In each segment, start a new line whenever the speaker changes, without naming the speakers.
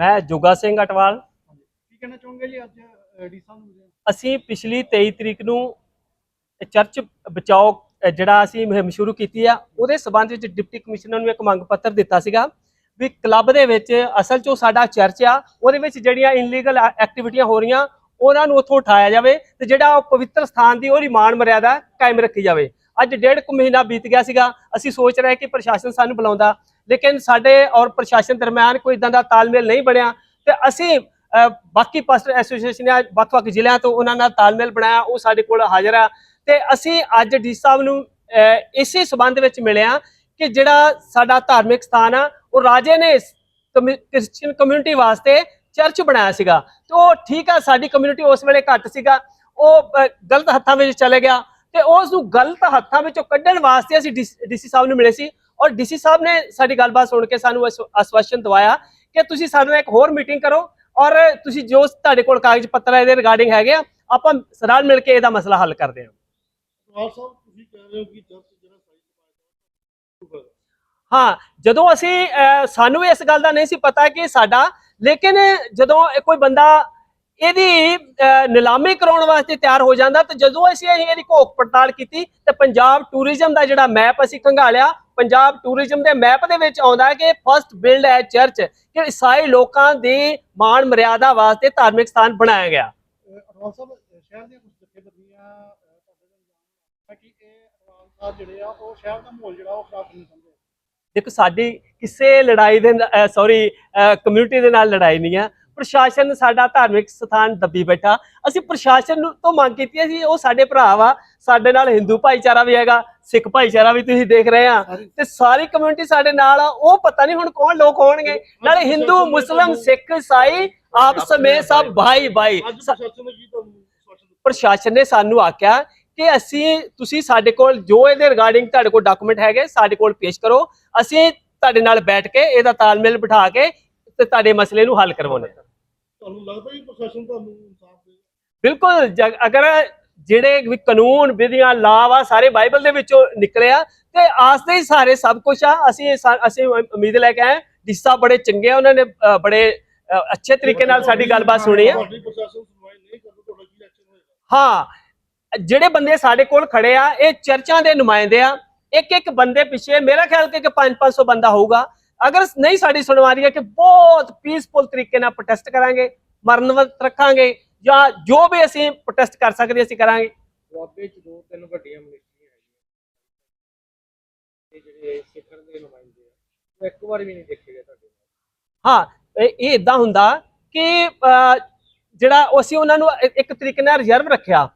ਮੈਂ ਜੋਗਾ ਸਿੰਘ ਅਟਵਾਲ।
ਕੀ ਕਹਿਣਾ ਚਾਹੋਗੇ ਜੀ ਅੱਜ ਡੀਸਾ ਨੂੰ ਮਿਲੇ
ਅਸੀਂ ਪਿਛਲੀ 23 ਤਰੀਕ ਨੂੰ ਚਰਚ ਬਚਾਓ ਜਿਹੜਾ ਅਸੀਂ ਮੁਹਿੰਮ ਸ਼ੁਰੂ ਕੀਤੀ ਆ ਉਹਦੇ ਸਬੰਧ ਵਿੱਚ ਡਿਪਟੀ ਕਮਿਸ਼ਨਰ ਨੂੰ ਇੱਕ ਮੰਗ ਪੱਤਰ ਦਿੱਤਾ ਸੀਗਾ ਵੀ ਕਲੱਬ ਦੇ ਵਿੱਚ ਅਸਲ 'ਚੋਂ ਸਾਡਾ ਚਰਚ ਆ ਉਹਦੇ ਵਿੱਚ ਜਿਹੜੀਆਂ ਇਨਲੀਗਲ ਐਕਟੀਵਿਟੀਆਂ ਹੋ ਰਹੀਆਂ ਉਹਨਾਂ ਨੂੰ ਉੱਥੋਂ ਉਠਾਇਆ ਜਾਵੇ ਤੇ ਜਿਹੜਾ ਉਹ ਪਵਿੱਤਰ ਸਥਾਨ ਦੀ ਉਹਦੀ ਮਾਣ ਮਰਿਆਦਾ ਕਾਇਮ ਰੱਖੀ ਜਾਵੇ। ਅੱਜ ਡੇਢ ਕੁ ਮਹੀਨਾ ਬੀਤ ਗਿਆ ਸੀਗਾ ਅਸੀਂ ਸੋਚ ਰਹੇ ਕਿ ਪ੍ਰਸ਼ਾਸਨ ਸਾਨੂੰ ਬੁਲਾਉਂਦਾ। ਲੇਕਿਨ ਸਾਡੇ ਔਰ ਪ੍ਰਸ਼ਾਸਨ ਦਰਮਿਆਨ ਕੋਈ ਇਦਾਂ ਦਾ ਤਾਲਮੇਲ ਨਹੀਂ ਬਣਿਆ ਤੇ ਅਸੀਂ ਬਾਕੀ ਪਾਸਟਰ ਐਸੋਸੀਏਸ਼ਨ ਆ ਵੱਖ-ਵੱਖ ਜ਼ਿਲ੍ਹਿਆਂ ਤੋਂ ਉਹਨਾਂ ਨਾਲ ਤਾਲਮੇਲ ਬਣਾਇਆ, ਉਹ ਸਾਡੇ ਕੋਲ ਹਾਜ਼ਰ ਆ। ਤੇ ਅਸੀਂ ਅੱਜ ਡੀ ਸਾਹਿਬ ਨੂੰ ਇਸੇ ਸਬੰਧ ਵਿੱਚ ਮਿਲਿਆ ਕਿ ਜਿਹੜਾ ਸਾਡਾ ਧਾਰਮਿਕ ਸਥਾਨ ਆ, ਉਹ ਰਾਜੇ ਨੇ ਕ੍ਰਿਸਚੀਅਨ ਕਮਿਊਨਿਟੀ ਵਾਸਤੇ ਚਰਚ ਬਣਾਇਆ ਸੀਗਾ। ਤੇ ਉਹ ਠੀਕ ਆ, ਸਾਡੀ ਕਮਿਊਨਿਟੀ ਉਸ ਵੇਲੇ ਘੱਟ ਸੀਗਾ। ਉਹ ਗਲਤ ਹੱਥਾਂ ਵਿੱਚ ਚਲੇ ਗਿਆ ਤੇ ਉਸ ਨੂੰ ਗਲਤ ਹੱਥਾਂ ਵਿੱਚੋਂ ਕੱਢਣ ਵਾਸਤੇ ਅਸੀਂ ਡੀਸੀ ਸਾਹਿਬ ਨੂੰ ਮਿਲੇ ਸੀ। ਔਰ ਡੀਸੀ ਸਾਹਿਬ ਨੇ ਸਾਡੀ ਗੱਲਬਾਤ ਸੁਣ ਕੇ ਸਾਨੂੰ ਆਸ- ਆਸ਼ਵਾਸਨ ਦਵਾਇਆ ਕਿ ਤੁਸੀਂ ਸਾਡੇ ਨਾਲ ਇੱਕ ਹੋਰ ਮੀਟਿੰਗ ਕਰੋ ਔਰ ਤੁਸੀਂ ਜੋ ਤੁਹਾਡੇ ਕੋਲ ਕਾਗਜ਼ ਪੱਤਰ ਇਹਦੇ ਰਿਗਾਰਡਿੰਗ ਹੈਗੇ ਆ ਆਪਾਂ ਰਲ ਮਿਲ ਕੇ ਇਹਦਾ ਮਸਲਾ ਹੱਲ ਕਰਦੇ ਹਾਂ।
ਹੋ
ਜਦੋਂ ਅਸੀਂ ਸਾਨੂੰ ਇਸ ਗੱਲ ਦਾ ਨਹੀਂ ਸੀ ਪਤਾ ਕਿ ਸਾਡਾ ਲੇਕਿਨ ਜਦੋਂ ਕੋਈ ਬੰਦਾ ਇਹਦੀ ਨਿਲਾਮੀ ਕਰਾਉਣ ਵਾਸਤੇ ਤਿਆਰ ਹੋ ਜਾਂਦਾ ਤੇ ਜਦੋਂ ਅਸੀਂ ਇਹਦੀ ਘੋਖ ਪੜਤਾਲ ਕੀਤੀ ਤੇ ਪੰਜਾਬ ਟੂਰਿਜ਼ਮ ਦਾ ਜਿਹੜਾ ਮੈਪ ਅਸੀਂ ਖੰਗਾਲਿਆ ਪੰਜਾਬ ਟੂਰਿਜ਼ਮ ਦੇ ਮੈਪ ਦੇ ਵਿੱਚ ਆਉਂਦਾ ਕਿ ਫਸਟ ਬਿਲਡ ਹੈ ਚਰਚ ਕਿ ਈਸਾਈ ਲੋਕਾਂ ਦੀ ਮਾਣ ਮਰਿਆਦਾ ਵਾਸਤੇ ਧਾਰਮਿਕ ਸਥਾਨ ਬਣਾਇਆ ਗਿਆ।
ਅਟਵਾਲ ਸਾਹਿਬ ਅਹ ਸ਼ਹਿਰ ਦੀਆਂ ਕੁਝ ਜਥੇਬੰਦੀਆਂ ਅਹ, ਤੁਹਾਡੇ ਨਾਲ ਜਾਣਦਾ ਕਿ ਇਹ ਅਟਵਾਲ ਸਾਹਿਬ ਜਿਹੜੇ ਆ ਉਹ ਸ਼ਹਿਰ ਦਾ ਮਾਹੌਲ ਜਿਹੜਾ ਉਹ ਖਰਾਬ ਨਹੀਂ ਚਾਹੁੰਦੇ
ਦੇਖੋ ਸਾਡੀ ਕਿਸੇ ਲੜਾਈ ਦੇ ਸੌਰੀ ਕਮਿਊਨਿਟੀ ਦੇ ਨਾਲ ਲੜਾਈ ਨਹੀਂ ਆ। ਪ੍ਰਸ਼ਾਸਨ ਸਾਡਾ ਧਾਰਮਿਕ ਸਥਾਨ ਦੱਬੀ ਬੈਠਾ। ਅਸੀਂ ਪ੍ਰਸ਼ਾਸਨ ਨੂੰ ਤੋਂ ਮੰਗ ਕੀਤੀ ਹੈ ਜੀ ਉਹ ਸਾਡੇ ਭਰਾ ਵਾ ਸਾਡੇ ਨਾਲ ਹਿੰਦੂ ਭਾਈਚਾਰਾ ਵੀ ਹੈਗਾ ਸਿੱਖ ਭਾਈਚਾਰਾ ਵੀ ਤੁਸੀਂ ਦੇਖ ਰਹੇ ਆ। ਤੇ ਸਾਰੀ ਕਮਿਊਨਿਟੀ ਸਾਡੇ ਨਾਲ ਆ ਉਹ ਪਤਾ ਨਹੀਂ ਹੁਣ ਕੌਣ ਲੋਕ ਹੋਣਗੇ। ਨਾਲੇ ਹਿੰਦੂ ਮੁਸਲਮ ਸਿੱਖ ਈਸਾਈ ਆਪਸ ਵਿੱਚ ਸਭ ਭਾਈ ਭਾਈ।
ਪ੍ਰਸ਼ਾਸਨ ਨੇ
ਸਾਨੂੰ ਆਖਿਆ ਕਿ ਅਸੀਂ ਤੁਸੀਂ ਸਾਡੇ ਕੋਲ ਜੋ ਇਹਦੇ ਰਿਗਾਰਡਿੰਗ ਤੁਹਾਡੇ ਕੋਲ ਡਾਕੂਮੈਂਟ ਹੈਗੇ ਸਾਡੇ ਕੋਲ ਪੇਸ਼ ਕਰੋ। ਅਸੀਂ ਤੁਹਾਡੇ ਨਾਲ ਬੈਠ ਕੇ ਇਹਦਾ ਤਾਲਮੇਲ ਬਿਠਾ ਕੇ ਤੇ ਤੁਹਾਡੇ ਮਸਲੇ ਨੂੰ ਹੱਲ ਕਰਵਾਉਣਾ
ਤੁਹਾਨੂੰ ਲੱਗਦਾ ਕਿ ਪ੍ਰਸ਼ਾਸਨ ਤੁਹਾਨੂੰ ਇਨਸਾਫ ਦੇ
ਬਿਲਕੁਲ ਜਗ- ਅਗਰ ਜਿਹੜੇ ਵੀ ਕਾਨੂੰਨ ਵਿਧੀਆਂ ਲਾਅ ਆ ਸਾਰੇ ਬਾਈਬਲ ਦੇ ਵਿੱਚੋਂ ਨਿਕਲਿਆ ਤੇ ਆਸ ਦੇ ਹੀ ਸਾਰੇ ਸਭ ਕੁਝ ਆ ਅਸੀਂ ਸਾ- ਅਸੀਂ ਉਮੀਦ ਲੈ ਕੇ ਆਏ ਡਿਸਾ ਬੜੇ ਚੰਗੇ ਆ ਉਹਨਾਂ ਨੇ ਅ, ਬੜੇ ਅ, ਅੱਛੇ ਤਰੀਕੇ ਨਾਲ ਸਾਡੀ ਗੱਲਬਾਤ ਸੁਣੀ ਆ।
ਤੁਹਾਡੀ ਪ੍ਰਸ਼ਾਸਨ ਸੁਣਵਾਈ ਨਹੀਂ ਕਰਦਾ ਤੁਹਾਡਾ ਕੀ ਐਕਸ਼ਨ ਹੋਏਗਾ?
ਹਾਂ ਜਿਹੜੇ ਬੰਦੇ ਸਾਡੇ ਕੋਲ ਖੜੇ ਆ ਇਹ ਚਰਚਾਂ ਦੇ ਨੁਮਾਇੰਦੇ ਆ। ਇੱਕ ਇੱਕ ਬੰਦੇ ਪਿੱਛੇ ਮੇਰਾ ਖਿਆਲ ਕਿ 5-500 ਬੰਦਾ ਹੋਊਗਾ। ਅਗਰ ਨਹੀਂ ਸਾਡੀ ਸੁਣਵਾਈ ਹੈ ਕਿ ਬਹੁਤ ਪੀਸਫੁਲ ਤਰੀਕੇ ਨਾਲ ਪ੍ਰੋਟੈਸਟ ਕਰਾਂਗੇ ਮਰਨਵਤ ਰੱਖਾਂਗੇ ਜਾਂ ਜੋ ਵੀ ਅਸੀਂ ਪ੍ਰੋਟੈਸਟ ਕਰ ਸਕਦੇ ਅਸੀਂ ਕਰਾਂਗੇ।
ਦੁਆਬੇ ਚ ਦੋ ਤਿੰਨ ਵੱਡੀਆਂ ਮਿਨਿਸਟਰੀਆਂ ਹੈਗੀਆਂ। ਇਹ ਜਿਹੜੇ ਸਿੱਖਰ ਦੇ ਨੁਮਾਇੰਦੇ ਆ ਉਹ ਇੱਕ ਵਾਰ ਵੀ ਨਹੀਂ ਦੇਖੇ ਗਏ ਤੁਹਾਡੇ।
ਹਾਂ ਇਹ ਇਦਾਂ ਹੁੰਦਾ ਕਿ ਜਿਹੜਾ ਅਸੀਂ ਉਹਨਾਂ ਨੂੰ ਇੱਕ ਤਰੀਕੇ ਨਾਲ ਰਿਜ਼ਰਵ ਰੱਖਿਆ।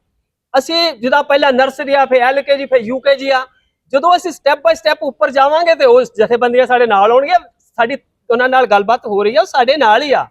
ਅਸੀਂ ਜਿਹਦਾ ਪਹਿਲਾਂ ਨਰਸਰੀ ਆ ਫਿਰ ਐਲਕੇਜੀ ਫਿਰ ਯੂਕੇਜੀ ਆ ਜਦੋਂ ਅਸੀਂ ਸਟੈਪ ਬਾਈ ਸਟੈਪ ਉੱਪਰ ਜਾਵਾਂਗੇ ਤੇ ਉਹ ਜਥੇਬੰਦੀਆਂ ਸਾਡੇ ਨਾਲ ਆਉਣਗੀਆਂ, ਸਾਡੀ ਉਹਨਾਂ ਨਾਲ ਗੱਲਬਾਤ ਹੋ ਰਹੀ ਆ, ਉਹ ਸਾਡੇ ਨਾਲ ਹੀ ਆ।